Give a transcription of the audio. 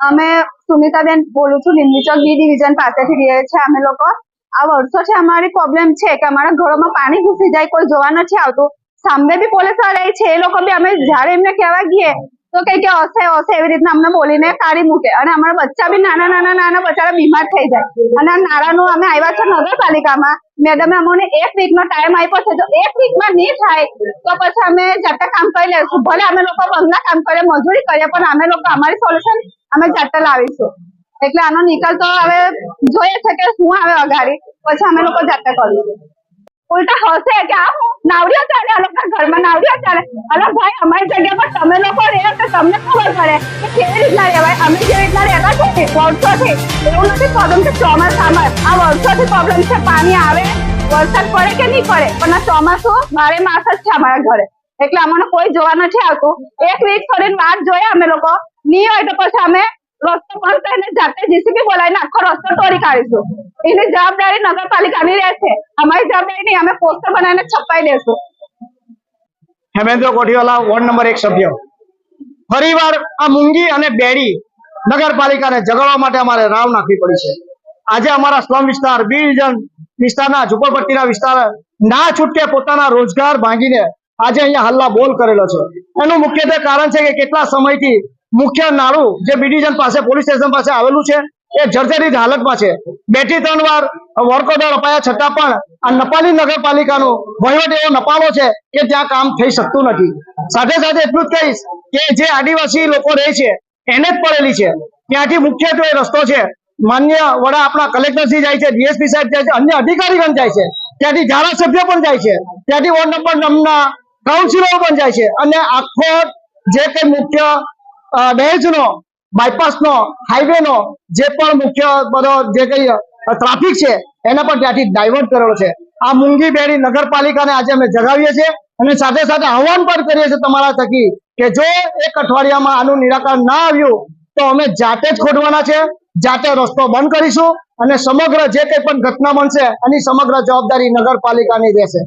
અમે સુમિતાબેન બોલું છું ચોક બી ડિવિઝન પાસેથી રહીએ છીએ અમે લોકો. આ વર્ષો છે અમારી પ્રોબ્લેમ છે કે અમારા ઘરોમાં પાણી ઘૂસી જાય, કોઈ જોવા નથી આવતું. સામે બી પોલીસવાળા છે, એ લોકો બી અમે જ્યારે એમને કહેવા ગઈએ તો કઈ કે હશે હશે એવી રીતના અમને બોલીને કાઢી મૂકે. અને અમારા બચ્ચા બી નાના નાના નાના, બચારા બીમાર થઈ જાય. અને નાળાનું અમે આવ્યા છે નગરપાલિકામાં. મેડમે અમને એક વીક નો ટાઈમ આપ્યો છે. જો એક વીકમાં નહીં થાય, તો પછી અમે જાતે કામ કરી લઈશું. ભલે અમે લોકો બંધના કામ કરીએ મજૂરી કરીએ પણ અમે લોકો અમારી સોલ્યુશન અમે જાતે લાવીશું. એટલે આનો નિકાલ તો હવે જોઈએ છે કે શું આવે અગાડી પછી અમે લોકો જાતે કરીશું. ઉલટા હશે કે આ હું નાવડિયા ચાલે, આ લોકો ઘરમાં નાવડિયા ચાલે. અરે ભાઈ, અમારી જગ્યા પર તમે લોકો રહે તો તમને ખબર પડે કે કેવી રીતના રહેવાય? અમે જે રીતના રહેતા છે વર્ષોથી. એવું નથી પ્રોબ્લેમ છે ચોમાસામાં આ વર્ષોથી પ્રોબ્લેમ છે, પાણી આવે, વરસાદ પડે કે નહીં પડે? પણ આ ચોમાસું બારે માસ જ છે અમારા ઘરે. એટલે અમને કોઈ જોવા નથી આવતું. એક વીક કરીને વાત જોયા અમે લોકો. નહીં હોય તો પછી અમે રસ્તો બંધ કરીને જાતે જીસીબી બોલાવીને આખો રસ્તો તોડી કાઢીશું. એની જવાબદારી નગરપાલિકાની રહેશે. અમારી જવાબદારી નહીં, અમે પોસ્ટર બનાવીને છપાઈ દેશું હેમેન્દ્ર કોઠીવાલા વોર્ડ નંબર એક સભ્ય. ફરીવાર આ મુંગી અને બેડી નગરપાલિકાને જગાડવા માટે અમારે રાવ નાખવી પડી છે. આજે અમારા સ્લમ વિસ્તાર બી ડિવિઝન વિસ્તારના ઝુંપડપટ્ટીના વિસ્તાર ના છૂટકે પોતાના રોજગાર ભાંગીને આજે અહીંયા હલ્લા બોલ કરેલો છે. એનું મુખ્યત્વે કારણ છે કે કેટલા સમયથી મુખ્ય નાળું જે બી પાસે, પોલીસ સ્ટેશન પાસે આવેલું છે, એ જર્જરિત હાલતમાં છે. બેથી ત્રણ વાર વર્ક ઓર્ડર અપાયા છતાં પણ આ નપાલી નગરપાલિકાનો વહીવટ એવો નપાલો છે કે ત્યાં કામ થઈ શકતું નથી. સાથે સાથે એટલું જ કહીશ કે જે આદિવાસી લોકો રહે છે, એને જ પડેલી છે. ત્યાંથી મુખ્યત્વે રસ્તો છે. માન્ય વડા આપણા કલેક્ટરશ્રી જાય છે, ડીએસપી સાહેબ જાય છે, અન્ય અધિકારીગણ જાય છે. ત્યાંથી ધારાસભ્ય પણ જાય છે. ત્યાંથી વોર્ડ નંબર નંબરના કાઉન્સિલરો પણ જાય છે. અને આખો જે કઈ મુખ્ય દહેજનો બાયપાસનો હાઈવેનો જે પણ મુખ્ય બધો જે કઈ ટ્રાફિક છે, એને પણ ત્યાંથી ડાયવર્ટ કરેલો છે. આ મૂંગી બેડી નગરપાલિકાને આજે અમે જગાવીએ છીએ અને સાથે સાથે આહવાન પણ કરીએ છીએ તમારા થકી કે જો એક અઠવાડિયામાં આનું નિરાકરણ ના આવ્યું, તો અમે જાતે જ ખોટવાના છે, જાતે રસ્તો બંધ કરીશું અને સમગ્ર જે કંઈ પણ ઘટના બનશે, એની સમગ્ર જવાબદારી નગરપાલિકાની રહેશે.